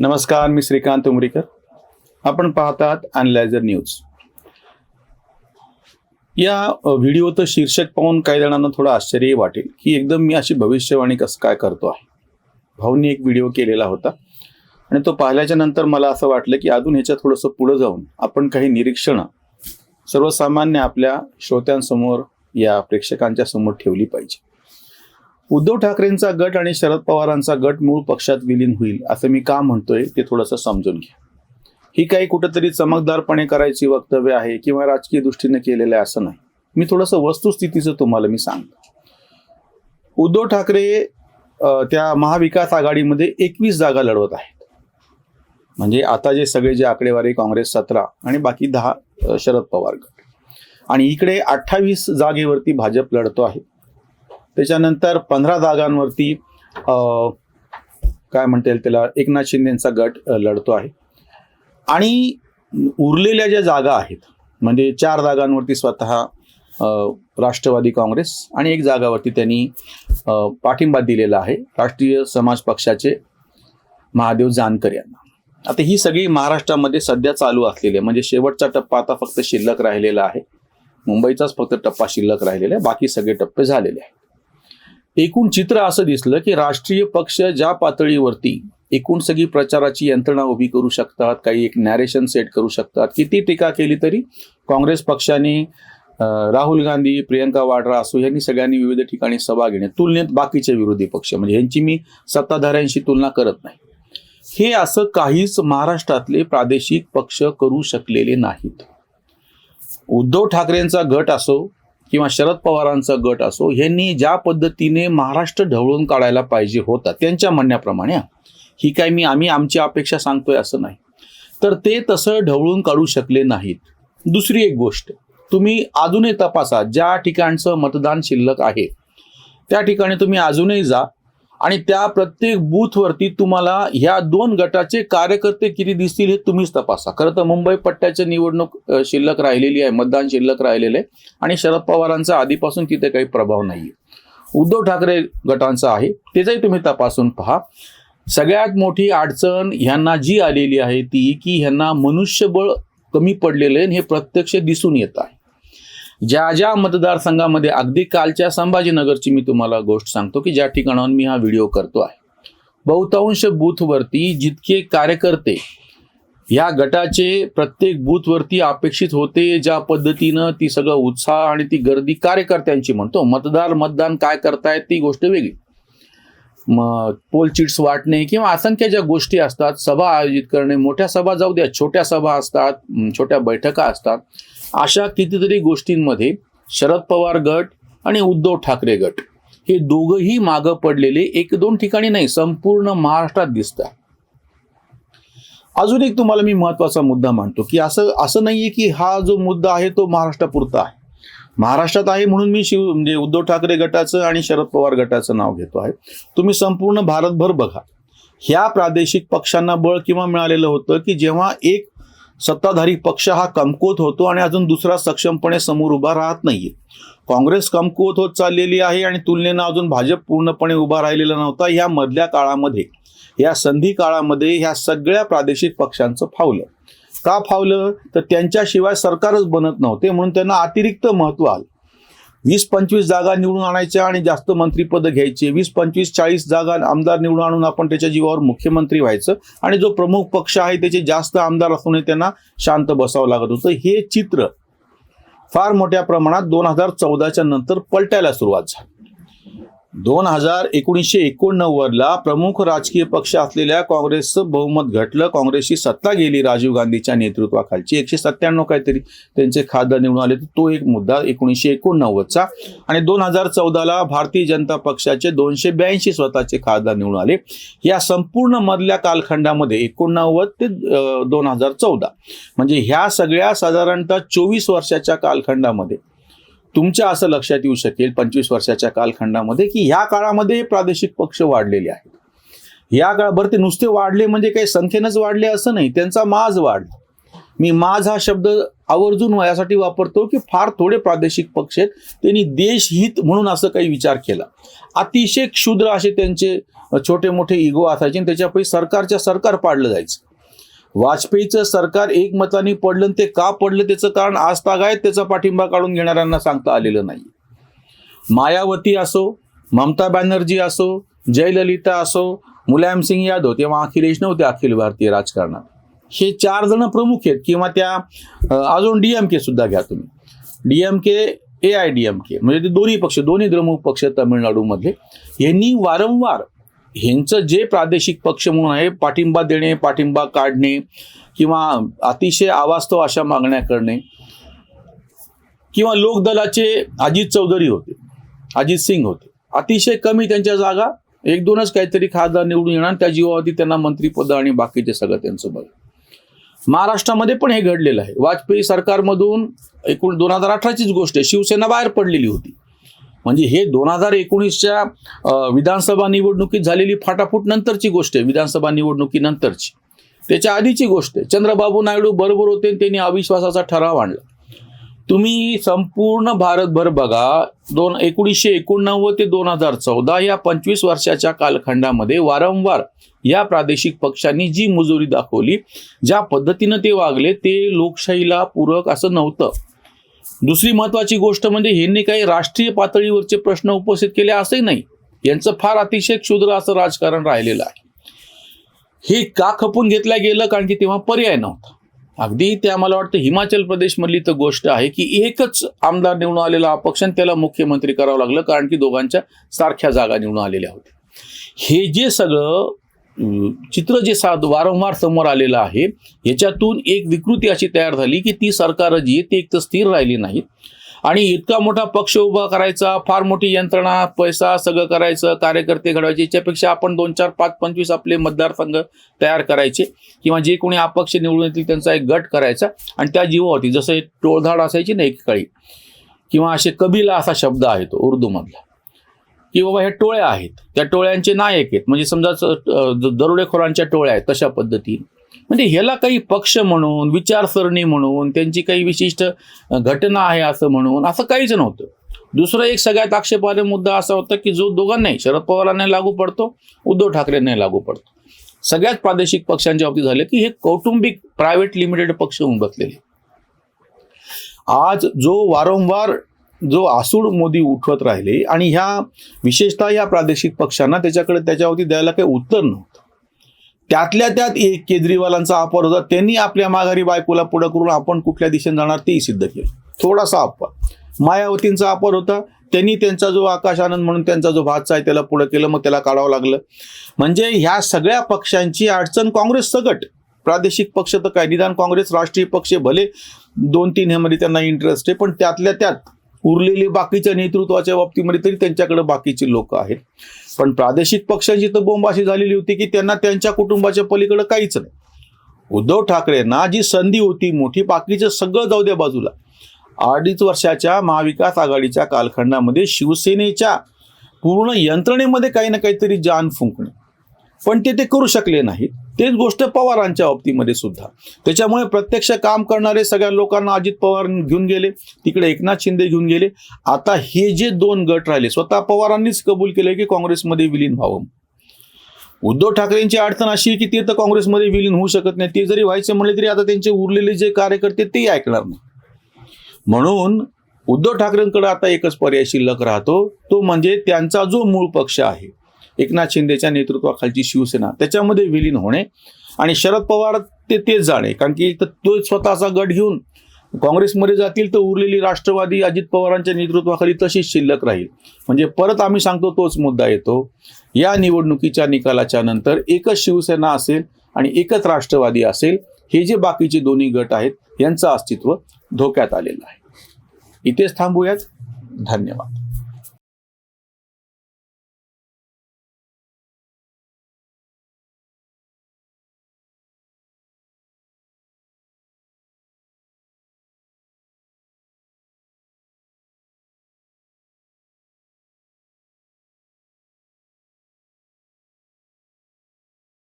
नमस्कार मी श्रीकांत उमरीकर. आपण पाहतात अनलायझर न्यूज या व्हिडिओचं शीर्षक पाहून काही जणांना थोडं आश्चर्य वाटेल की एकदम मी अशी भविष्यवाणी कसं काय करतो आहे. भाऊंनी एक व्हिडिओ केलेला होता आणि तो पाहिल्याच्या नंतर मला असं वाटलं की अजून ह्याच्या थोडंसं पुढं जाऊन आपण काही निरीक्षणं सर्वसामान्य आपल्या श्रोत्यांसमोर या प्रेक्षकांच्या समोर ठेवली पाहिजे. उद्धव ठाकरेंचा गट आणि शरद पवारांचा गट मूळ पक्षात विलीन होईल असं मी का म्हणतोय ते थोडंसं समजून घ्या. ही काही कुठंतरी चमकदारपणे करायची वक्तव्य आहे किंवा राजकीय दृष्टीने केलेलं आहे असं नाही. मी थोडंसं वस्तुस्थितीचं तुम्हाला मी सांगतो. उद्धव ठाकरे त्या महाविकास आघाडीमध्ये एकवीस जागा लढवत आहेत. म्हणजे आता जे सगळे जे आकडेवारी काँग्रेस सतरा आणि बाकी दहा शरद पवार गट. आणि इकडे अठ्ठावीस जागेवरती भाजप लढतो आहे. त्याच्यानंतर पंधरा जागांवरती काय म्हणता येईल त्याला एकनाथ शिंदेचा गट लढतो आहे. आणि उरलेल्या ज्या जागा आहेत म्हणजे चार जागांवरती स्वतः राष्ट्रवादी काँग्रेस आणि एक जागावरती त्यांनी पाठिंबा दिलेला आहे राष्ट्रीय समाज पक्षाचे महादेव जानकर यांना. आता ही सगळी महाराष्ट्रामध्ये सध्या चालू असलेली आहे म्हणजे शेवटचा टप्पा आता फक्त शिल्लक राहिलेला आहे. मुंबईचाच फक्त टप्पा शिल्लक राहिलेला आहे बाकी सगळे टप्पे झालेले आहेत. एकूण चित्र असं दिसलं की राष्ट्रीय पक्ष ज्या पातळीवरती एकूण सगळी प्रचाराची यंत्रणा उभी करू शकतात काही एक नॅरेशन सेट करू शकतात किती टीका केली तरी काँग्रेस पक्षाने राहुल गांधी प्रियंका वाड्रा असो यांनी सगळ्यांनी विविध ठिकाणी सभा घेणे तुलनेत बाकीचे विरोधी पक्ष. म्हणजे यांची मी सत्ताधाऱ्यांशी तुलना करत नाही. हे असं काहीच महाराष्ट्रातले प्रादेशिक पक्ष करू शकलेले नाहीत. उद्धव ठाकरेंचा गट असो किंवा शरद पवारांचा गट असो यांनी ज्या पद्धतीने महाराष्ट्र ढवळून काढायला पाहिजे होता त्यांच्या म्हणण्याप्रमाणे ही काय मी आम्ही आमची अपेक्षा सांगतोय असं नाही. तर ते तसं ढवळून काढू शकले नाहीत. दुसरी एक गोष्ट तुम्ही अजूनही तपासा ज्या ठिकाणचं मतदान शिल्लक आहे त्या ठिकाणी तुम्ही अजूनही जा आणि त्या प्रत्येक बूथवरती तुम्हाला ह्या दोन गटाचे कार्यकर्ते किती दिसतील हे तुम्हीच तपासा. खरं तर मुंबई पट्ट्याची निवडणूक शिल्लक राहिलेली आहे मतदान शिल्लक राहिलेलं आहे आणि शरद पवारांचा आधीपासून तिथे काही प्रभाव नाही आहे उद्धव ठाकरे गटांचा आहे त्याचाही तुम्ही तपासून पहा. सगळ्यात मोठी अडचण ह्यांना जी आलेली आहे ती की ह्यांना मनुष्यबळ कमी पडलेलं आहे आणि हे प्रत्यक्ष दिसून येत आहे. ज्या ज्या मतदारसंघामध्ये अगदी कालच्या संभाजीनगरची मी तुम्हाला गोष्ट सांगतो की ज्या ठिकाणाहून मी हा व्हिडिओ करतो आहे. बहुतांश बूथवरती जितके कार्यकर्ते या गटाचे प्रत्येक बूथवरती अपेक्षित होते ज्या पद्धतीनं ती सगळं उत्साह आणि ती गर्दी कार्यकर्त्यांची म्हणतो मतदार मतदान काय करतायत ती गोष्ट वेगळी. मग पोल चिट्स वाटणे किंवा असंख्य ज्या गोष्टी असतात सभा आयोजित करणे मोठ्या सभा जाऊ द्या छोट्या सभा असतात छोट्या बैठका असतात अशा कितीतरी गोष्टींमध्ये शरद पवार गट आणि उद्धव ठाकरे गट हे दोघंही मागं पडलेले एक दोन ठिकाणी नाही संपूर्ण महाराष्ट्रात दिसतात. अजून एक तुम्हाला मी महत्त्वाचा मुद्दा मांडतो की असं असं नाहीये की हा जो मुद्दा आहे तो महाराष्ट्रापुरता आहे. महाराष्ट्रात आहे म्हणून मी शिव म्हणजे उद्धव ठाकरे गटाचं आणि शरद पवार गटाचं नाव घेतो आहे. तुम्ही संपूर्ण भारतभर बघा. ह्या प्रादेशिक पक्षांना बळ किंवा मिळालेलं होतं की जेव्हा एक सत्ताधारी पक्ष हा कमकुवत होतो आणि अजून दुसरा सक्षमपणे समोर उभा राहत नाहीये. काँग्रेस कमकुवत होत चाललेली आहे आणि तुलनेनं अजून भाजप पूर्णपणे उभा राहिलेला नव्हता या मधल्या काळामध्ये. या संधी काळामध्ये ह्या सगळ्या प्रादेशिक पक्षांचं फावलं. का फावलं? तर त्यांच्याशिवाय सरकारच बनत नव्हते म्हणून त्यांना अतिरिक्त महत्त्व आलं. वीस पंचवीस जागा निवडून आणायच्या आणि जास्त मंत्रीपद घ्यायचे. वीस पंचवीस चाळीस जागा आमदार निवडून आणून आपण त्याच्या जीवावर मुख्यमंत्री व्हायचं आणि जो प्रमुख पक्ष आहे त्याचे जास्त आमदार असूनही त्यांना शांत बसावं लागत होतं. हे चित्र फार मोठ्या प्रमाणात दोन हजार चौदाच्या नंतर पलटायला सुरुवात झाली. दोन हजार एकोणीसशे एकोणनव्वदला प्रमुख राजकीय पक्ष असलेल्या काँग्रेसचं बहुमत घटलं. काँग्रेसची सत्ता गेली राजीव गांधीच्या नेतृत्वाखालची. एकशे सत्त्याण्णव काहीतरी त्यांचे खासदार निवडून आले. तो एक मुद्दा एकोणीसशे एकोणनव्वदचा. आणि दोन हजार चौदाला भारतीय जनता पक्षाचे दोनशे ब्याऐंशी स्वतःचे खासदार निवडून आले. या संपूर्ण मधल्या कालखंडामध्ये एकोणनव्वद ते दोन हजार चौदा. म्हणजे ह्या सगळ्या साधारणतः चोवीस वर्षाच्या कालखंडामध्ये तुमच्या असं लक्षात येऊ शकेल पंचवीस वर्षाच्या कालखंडामध्ये की ह्या काळामध्ये प्रादेशिक पक्ष वाढलेले आहेत. या काळ बरं ते नुसते वाढले म्हणजे काही संख्येनंच वाढले असं नाही त्यांचा माज वाढला. मी माझ हा शब्द आवर्जून यासाठी वापरतो की फार थोडे प्रादेशिक पक्ष आहेत त्यांनी देशहित म्हणून असं काही विचार केला. अतिशय क्षुद्र असे त्यांचे छोटे मोठे इगो असायचे आणि त्याच्यापैकी सरकारच्या सरकार पाडलं जायचं. वाजपेयीचं सरकार एकमताने पडलं ते का पडलं त्याचं कारण आज तागायत त्याचा पाठिंबा काढून घेणाऱ्यांना सांगता आलेलं नाही. मायावती असो ममता बॅनर्जी असो जयललिता असो मुलायमसिंग यादव तेव्हा अखिलेश नव्हते अखिल भारतीय राजकारणात. हे चार जण प्रमुख आहेत किंवा त्या अं, अजून डीएमके सुद्धा घ्या तुम्ही. डीएमके ए आय डीएमके म्हणजे ते दोन्ही पक्ष दोन्ही द्रमुख पक्ष तामिळनाडूमधले यांनी वारंवार ह्यांचं जे प्रादेशिक पक्ष म्हणून आहे पाठिंबा देणे पाठिंबा काढणे किंवा अतिशय आवास्तव अशा मागण्या करणे किंवा लोकदलाचे अजित चौधरी होते अजित सिंग होते अतिशय कमी त्यांच्या जागा एक दोनच काहीतरी खासदार निवडून येणार त्या जीवावरती त्यांना मंत्रिपद आणि बाकीचे सगळं त्यांचं बघ. महाराष्ट्रामध्ये पण हे घडलेलं आहे. वाजपेयी सरकारमधून एकूण दोन हजार अठराचीच गोष्ट आहे. शिवसेना बाहेर पडलेली होती. म्हणजे हे दोन हजार एकोणीसच्या विधानसभा निवडणुकीत झालेली फाटाफूट नंतरची गोष्ट आहे विधानसभा निवडणुकीनंतरची. त्याच्या आधीची गोष्ट आहे चंद्रबाबू नायडू बरोबर होते आणि त्यांनी अविश्वासाचा ठराव आणला. तुम्ही संपूर्ण भारतभर बघा दोन एकोणीसशे एकोणनव्वद ते दोन हजार चौदा या पंचवीस वर्षाच्या कालखंडामध्ये वारंवार या प्रादेशिक पक्षांनी जी मुजोरी दाखवली ज्या पद्धतीनं ते वागले ते लोकशाहीला पूरक असं नव्हतं. दुसरी महत्वाची गोष्ट म्हणजे ह्यांनी काही राष्ट्रीय पातळीवरचे प्रश्न उपस्थित केले असंही नाही. यांचं फार अतिशय क्षुद्र असं राजकारण राहिलेलं आहे. हे का खपून घेतलं गेलं? कारण की तेव्हा पर्याय नव्हता. अगदी ते आम्हाला वाटतं हिमाचल प्रदेशमधली तर गोष्ट आहे की एकच आमदार निवडून आलेला अपक्ष आणि त्याला मुख्यमंत्री करावं लागलं कारण की दोघांच्या सारख्या जागा निवडून आलेल्या होत्या. हे जे सगळं चित्र जे साध वारंवार समोर आलेलं आहे याच्यातून एक विकृती अशी तयार झाली की ती सरकार जी आहे ती एक तर स्थिर राहिली नाही आणि इतका मोठा पक्ष उभा करायचा फार मोठी यंत्रणा पैसा सगळं करायचं कार्यकर्ते घडवायचे याच्यापेक्षा आपण दोन चार पाच पंचवीस आपले मतदारसंघ तयार करायचे किंवा जे कोणी अपक्ष निवडून येतील त्यांचा एक गट करायचा आणि त्या जीवावरती जसं टोळधाड असायची ना एकेकाळी किंवा असे कबिला असा शब्द आहे तो उर्दूमधला. की बाबा ह्या टोळ्या आहेत. त्या टोळ्यांचे नायक आहेत. म्हणजे समजा दरोडेखोरांच्या टोळ्या आहेत तशा पद्धतीने म्हणजे ह्याला काही पक्ष म्हणून विचारसरणी म्हणून त्यांची काही विशिष्ट घटना आहे असं म्हणून असं काहीच नव्हतं. दुसरं एक सगळ्यात आक्षेपार्ह मुद्दा असा होता की जो दोघांनाही शरद पवारांना लागू पडतो उद्धव ठाकरेंनाही लागू पडतो. सगळ्याच प्रादेशिक पक्षांच्या बाबतीत झाले की हे कौटुंबिक प्रायव्हेट लिमिटेड पक्ष होऊन बसलेले. आज जो वारंवार जो आसूड मोदी उठवत राहिले आणि ह्या विशेषतः या प्रादेशिक पक्षांना त्याच्याकडे त्याच्यावरती द्यायला काही उत्तर नव्हतं. त्यातल्या त्यात एक केजरीवालांचा अपवाद होता. त्यांनी आपल्या माघारी बायकोला पुढं करून आपण कुठल्या दिशेने जाणार तेही सिद्ध केलं. थोडासा अपवाद. मायावतींचा अपवाद होता. त्यांनी त्यांचा जो आकाश आनंद म्हणून त्यांचा जो भातचा आहे त्याला पुढं केलं मग त्याला काढावं लागलं. म्हणजे ह्या सगळ्या पक्षांची अडचण काँग्रेस सगट. प्रादेशिक पक्ष तर काय? निदान काँग्रेस राष्ट्रीय पक्ष भले दोन तीन ह्यामध्ये त्यांना इंटरेस्ट आहे पण त्यातल्या त्यात उरलेले बाकीच्या नेतृत्वाच्या बाबतीमध्ये तरी त्यांच्याकडे बाकीचे लोक आहेत. पण प्रादेशिक पक्षांची तर बोंब अशी झालेली होती की त्यांना त्यांच्या कुटुंबाच्या पलीकडे काहीच नाही. उद्धव ठाकरेंना जी संधी होती मोठी बाकीचं सगळं जाऊ द्या बाजूला. अडीच वर्षाच्या महाविकास आघाडीच्या कालखंडामध्ये शिवसेनेच्या पूर्ण यंत्रणेमध्ये काही ना काहीतरी जान फुंकणे. पण ते ते करू शकले नाहीत. तेच गोष्ट पवारांच्या बाबतीमध्ये सुद्धा. त्याच्यामुळे प्रत्यक्ष काम करणारे सगळ्या लोकांना अजित पवार घेऊन गेले तिकडे एकनाथ शिंदे घेऊन गेले. आता हे जे दोन गट राहिले स्वतः पवारांनीच कबूल केले की काँग्रेसमध्ये विलीन व्हावं. उद्धव ठाकरेंची अडचण अशी आहे की ते तर काँग्रेसमध्ये विलीन होऊ शकत नाही. ते जरी व्हायचे म्हणले तरी आता त्यांचे उरलेले जे कार्यकर्ते ते ऐकणार नाही. म्हणून उद्धव ठाकरेंकडे आता एकच पर्याय शिल्लक राहतो तो म्हणजे त्यांचा जो मूळ पक्ष आहे एकनाथ शिंदेच्या नेतृत्वाखालची शिवसेना. त्याच्यामध्ये विलीन होणे आणि शरद पवार ते तेच जाणे कारण की तर तो स्वतःचा गट घेऊन काँग्रेसमध्ये जातील तर उरलेली राष्ट्रवादी अजित पवारांच्या नेतृत्वाखाली तशीच शिल्लक राहील. म्हणजे परत आम्ही सांगतो तोच मुद्दा येतो. या निवडणुकीच्या निकालाच्या नंतर एकच शिवसेना असेल आणि एकच राष्ट्रवादी असेल हे जे बाकीचे दोन्ही गट आहेत यांचं अस्तित्व धोक्यात आलेलं आहे. इथेच थांबूयात. धन्यवाद.